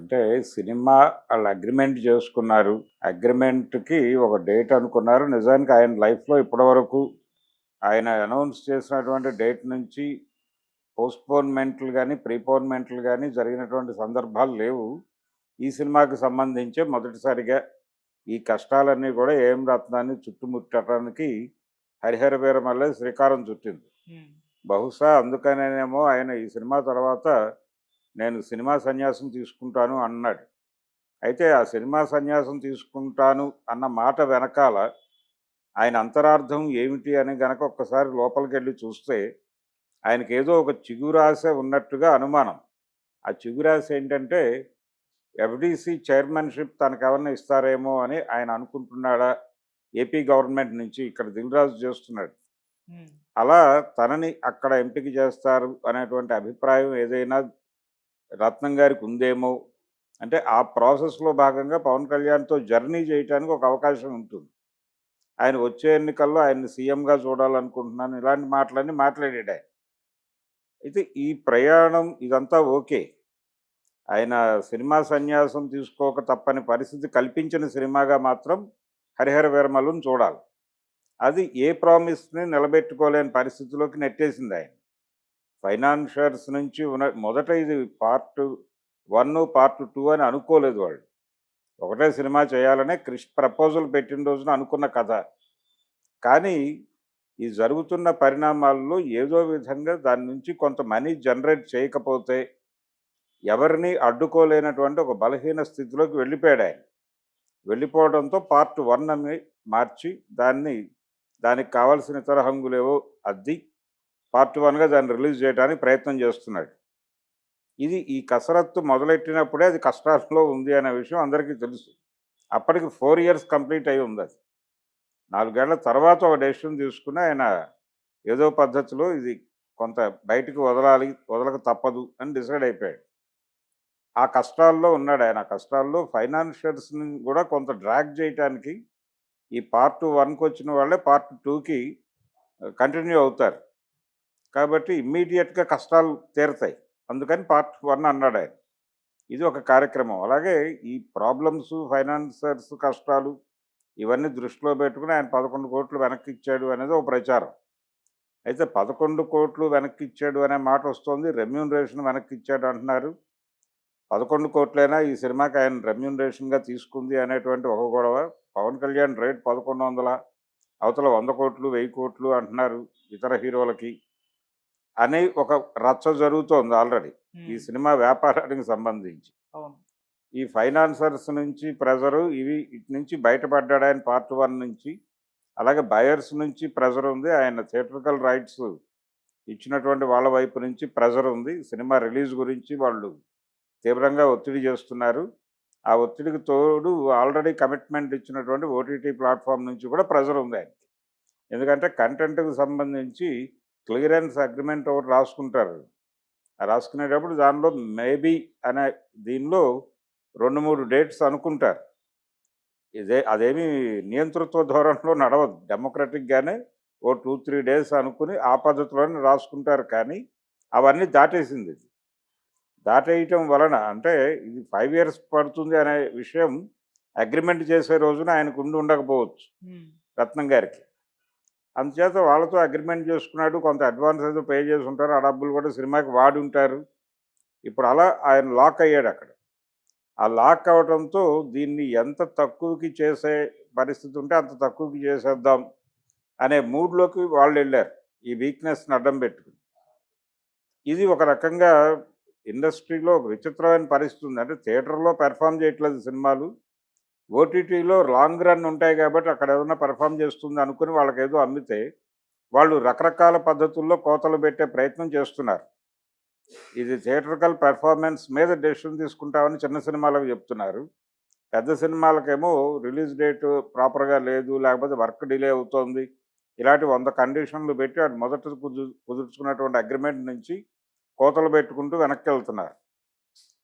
అంటే సినిమా వాళ్ళు అగ్రిమెంట్ చేసుకున్నారు. అగ్రిమెంట్కి ఒక డేట్ అనుకున్నారు. నిజానికి ఆయన లైఫ్లో ఇప్పటివరకు ఆయన అనౌన్స్ చేసినటువంటి డేట్ నుంచి పోస్ట్పోన్మెంట్లు కానీ ప్రీపోన్మెంట్లు కానీ జరిగినటువంటి సందర్భాలు లేవు. ఈ సినిమాకి సంబంధించే మొదటిసారిగా ఈ కష్టాలన్నీ కూడా ఏం రత్నాన్ని చుట్టుముట్టడానికి హరిహర వీరమల్లె శ్రీకారం చుట్టింది. బహుశా అందుకనేనేమో ఆయన ఈ సినిమా తర్వాత నేను సినిమా సన్యాసం తీసుకుంటాను అన్నాడు. అయితే ఆ సినిమా సన్యాసం తీసుకుంటాను అన్న మాట వెనకాల ఆయన అంతరార్థం ఏమిటి అని గనక ఒక్కసారి లోపలికి వెళ్ళి చూస్తే ఆయనకి ఏదో ఒక చిగురాశ ఉన్నట్టుగా అనుమానం. ఆ చిగురాశ ఏంటంటే ఎఫ్డిసి చైర్మన్షిప్ తనకు ఎవరిని ఇస్తారేమో అని ఆయన అనుకుంటున్నాడా? ఏపీ గవర్నమెంట్ నుంచి ఇక్కడ దిల్రాజు చేస్తున్నాడు. అలా తనని అక్కడ ఎంపిక చేస్తారు అనేటువంటి అభిప్రాయం ఏదైనా రత్నం గారికి ఉందేమో? అంటే ఆ ప్రాసెస్లో భాగంగా పవన్ కళ్యాణ్తో జర్నీ చేయడానికి ఒక అవకాశం ఉంటుంది. ఆయన వచ్చే ఎన్నికల్లో ఆయన్ని సీఎంగా చూడాలనుకుంటున్నాను. ఇలాంటి మాటలన్నీ మాట్లాడాడు ఆయన. అయితే ఈ ప్రయాణం ఇదంతా ఓకే. ఆయన సినిమా సన్యాసం తీసుకోక తప్పని పరిస్థితి కల్పించిన సినిమాగా మాత్రం హరిహర వీరమల్లుని చూడాలి. అది ఏ ప్రామిస్ని నిలబెట్టుకోలేని పరిస్థితిలోకి నెట్టేసింది ఆయన. ఫైనాన్షియర్స్ నుంచి ఉన్న మొదట ఇది పార్ట్ వన్ పార్ట్ టూ అని అనుకోలేదు వాళ్ళు. ఒకటే సినిమా చేయాలనే క్రిష్ ప్రపోజల్ పెట్టిన రోజున అనుకున్న కథ. కానీ ఈ జరుగుతున్న పరిణామాల్లో ఏదో విధంగా దాని నుంచి కొంత మనీ జనరేట్ చేయకపోతే ఎవరిని అడ్డుకోలేనటువంటి ఒక బలహీన స్థితిలోకి వెళ్ళిపోయాడు ఆయన. వెళ్ళిపోవడంతో పార్ట్ వన్ అని మార్చి దాన్ని దానికి కావాల్సిన ఇతర హంగులేవో అద్ది పార్ట్ వన్గా దాన్ని రిలీజ్ చేయడానికి ప్రయత్నం చేస్తున్నాడు. ఇది ఈ కసరత్తు మొదలెట్టినప్పుడే అది కష్టాల్లో ఉంది అనే విషయం అందరికీ తెలుసు. అప్పటికి ఫోర్ ఇయర్స్ కంప్లీట్ అయి ఉంది అది. నాలుగేళ్ళ తర్వాత ఒక డెసిషన్ తీసుకుని ఆయన ఏదో పద్ధతిలో ఇది కొంత బయటికి వదలాలి వదలక తప్పదు అని డిసైడ్ అయిపోయాడు. ఆ కష్టాల్లో ఉన్నాడు ఆయన. కష్టాల్లో ఫైనాన్షియర్స్ని కూడా కొంత డ్రాక్ చేయటానికి ఈ పార్ట్ వన్కి వచ్చిన వాళ్ళే పార్ట్ టూకి కంటిన్యూ అవుతారు. కాబట్టి ఇమ్మీడియట్గా కష్టాలు తీరుతాయి. అందుకని పార్ట్ వన్ అన్నాడు ఆయన ఇది ఒక కార్యక్రమం. అలాగే ఈ ప్రాబ్లమ్స్ ఫైనాన్సర్స్ కష్టాలు ఇవన్నీ దృష్టిలో పెట్టుకుని ఆయన పదకొండు కోట్లు వెనక్కి ఇచ్చాడు అనేది ఒక ప్రచారం. అయితే పదకొండు కోట్లు వెనక్కి ఇచ్చాడు అనే మాట వస్తుంది. రెమ్యూనరేషన్ వెనక్కి ఇచ్చాడు అంటున్నారు. పదకొండు కోట్లైనా ఈ సినిమాకి ఆయన రెమ్యూనరేషన్గా తీసుకుంది అనేటువంటి ఒక గొడవ. పవన్ కళ్యాణ్ రేట్ పదకొండు వందల అవతల వంద కోట్లు వెయ్యి కోట్లు అంటున్నారు ఇతర హీరోలకి. అని ఒక రచ్చ జరుగుతోంది ఆల్రెడీ. ఈ సినిమా వ్యాపారానికి సంబంధించి. ఈ ఫైనాన్సర్స్ నుంచి ప్రెజరు ఇవి ఇటు నుంచి బయటపడ్డాడు ఆయన పార్ట్ వన్ నుంచి. అలాగే బయర్స్ నుంచి ప్రెజర్ ఉంది. ఆయన థియేట్రికల్ రైట్స్ ఇచ్చినటువంటి వాళ్ళ వైపు నుంచి ప్రెజర్ ఉంది. సినిమా రిలీజ్ గురించి వాళ్ళు తీవ్రంగా ఒత్తిడి చేస్తున్నారు. ఆ ఒత్తిడికి తోడు ఆల్రెడీ కమిట్మెంట్ ఇచ్చినటువంటి ఓటీటీ ప్లాట్ఫామ్ నుంచి కూడా ప్రెజర్ ఉంది ఆయనకి. ఎందుకంటే కంటెంట్కి సంబంధించి క్లియరెన్స్ అగ్రిమెంట్ ఒకటి రాసుకుంటారు. రాసుకునేటప్పుడు దానిలో మేబీ అనే దీనిలో రెండు మూడు డేట్స్ అనుకుంటారు. ఇదే అదేమి నియంతృత్వ ధోరణిలో నడవదు. డెమోక్రటిక్గానే ఓ టూ త్రీ డేస్ అనుకుని ఆ పద్ధతిలోనే రాసుకుంటారు కానీ అవన్నీ దాటేసింది ఇది. దాటేయటం వలన అంటే ఇది ఫైవ్ ఇయర్స్ పడుతుంది అనే విషయం అగ్రిమెంట్ చేసే రోజున ఆయనకు ఉండి ఉండకపోవచ్చు. రత్నం గారికి. అందుచేత వాళ్ళతో అగ్రిమెంట్ చేసుకున్నాడు కొంత అడ్వాన్స్ ఏదో పే చేసి ఉంటారు ఆ డబ్బులు కూడా సినిమాకి వాడి ఉంటారు. ఇప్పుడు అలా ఆయన లాక్ అయ్యాడు అక్కడ. ఆ లాక్ అవడంతో దీన్ని ఎంత తక్కువకి చేసే పరిస్థితి ఉంటే అంత తక్కువకి చేసేద్దాం అనే మూడ్లోకి వాళ్ళు వెళ్ళారు ఈ వీక్నెస్ని అడ్డం పెట్టుకుని. ఇది ఒక రకంగా ఇండస్ట్రీలో ఒక విచిత్రమైన పరిస్థితి ఉంది. అంటే థియేటర్లో పెర్ఫామ్ చేయట్లేదు సినిమాలు. ఓటీటీలో లాంగ్ రన్ ఉంటాయి కాబట్టి అక్కడ ఏదైనా పెర్ఫామ్ చేస్తుంది అనుకుని వాళ్ళకి ఏదో అమ్మితే వాళ్ళు రకరకాల పద్ధతుల్లో కోతలు పెట్టే ప్రయత్నం చేస్తున్నారు. ఇది థియేటర్కల్ పెర్ఫార్మెన్స్ మీద డెసిషన్ తీసుకుంటామని చిన్న సినిమాలకు చెప్తున్నారు. పెద్ద సినిమాలకేమో రిలీజ్ డేట్ ప్రాపర్గా లేదు లేకపోతే వర్క్ డిలే అవుతోంది. ఇలాంటి వంద కండిషన్లు పెట్టి వాటి మొదట కుదు కుదుర్చుకున్నటువంటి అగ్రిమెంట్ నుంచి కోతలు పెట్టుకుంటూ వెనక్కి వెళ్తున్నారు.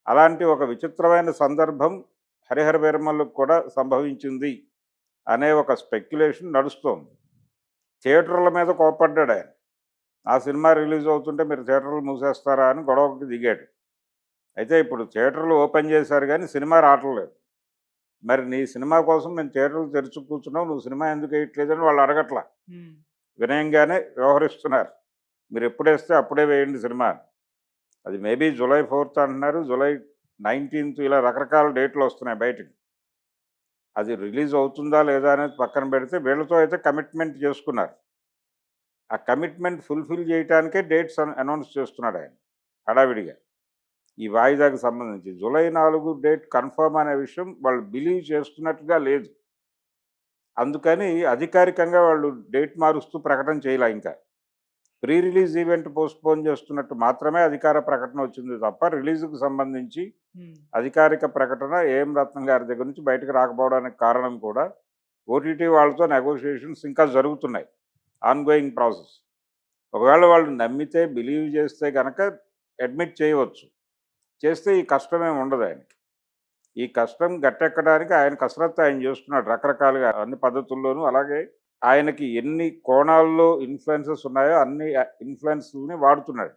అలాంటి ఒక విచిత్రమైన సందర్భం హరిహర వీరమల్లకు కూడా సంభవించింది అనే ఒక స్పెక్యులేషన్ నడుస్తోంది. థియేటర్ల మీద కోపడ్డాడు ఆయన. ఆ సినిమా రిలీజ్ అవుతుంటే మీరు థియేటర్లు మూసేస్తారా అని గొడవకి దిగాడు. అయితే ఇప్పుడు థియేటర్లు ఓపెన్ చేశారు కానీ సినిమా రావట్లేదు. మరి నీ సినిమా కోసం మేము థియేటర్లు తెరిచి కూర్చున్నావు నువ్వు సినిమా ఎందుకు వేయట్లేదని వాళ్ళు అడగట్లా. వినయంగానే వ్యవహరిస్తున్నారు. మీరు ఎప్పుడు వేస్తే అప్పుడే వేయండి సినిమా అది మేబీ జూలై ఫోర్త్ అంటున్నారు. జూలై నైన్టీన్త్ ఇలా రకరకాల డేట్లు వస్తున్నాయి బయటకు. అది రిలీజ్ అవుతుందా లేదా అనేది పక్కన పెడితే వీళ్ళతో అయితే కమిట్మెంట్ చేసుకున్నారు. ఆ కమిట్మెంట్ ఫుల్ఫిల్ చేయడానికే డేట్స్ అనౌన్స్ చేస్తున్నాడు ఆయన హడావిడిగా. ఈ వాయిదాకి సంబంధించి జూలై నాలుగు డేట్ కన్ఫర్మ్ అనే విషయం వాళ్ళు బిలీవ్ చేస్తున్నట్టుగా లేదు. అందుకని అధికారికంగా వాళ్ళు డేట్ మారుస్తూ ప్రకటన చేయలే ఇంకా. ప్రీ రిలీజ్ ఈవెంట్ పోస్ట్పోన్ చేస్తున్నట్టు మాత్రమే అధికార ప్రకటన వచ్చింది తప్ప రిలీజ్కి సంబంధించి అధికారిక ప్రకటన ఏం రత్నం గారి దగ్గర నుంచి బయటకు రాకపోవడానికి కారణం కూడా ఓటీటీ వాళ్ళతో నెగోషియేషన్స్ ఇంకా జరుగుతున్నాయి. ఆన్గోయింగ్ ప్రాసెస్ ఒకవేళ వాళ్ళు నమ్మితే బిలీవ్ చేస్తే కనుక అడ్మిట్ చేయవచ్చు. చేస్తే ఈ కష్టమేమి ఉండదు ఆయనకి. ఈ కష్టం గట్టెక్కడానికి ఆయన కసరత్తు ఆయన చేస్తున్నాడు రకరకాలుగా అన్ని పద్ధతుల్లోనూ. అలాగే ఆయనకి ఎన్ని కోణాల్లో ఇన్ఫ్లుయెన్సెస్ ఉన్నాయో అన్ని ఇన్ఫ్లుయెన్స్ని వాడుతున్నాడు.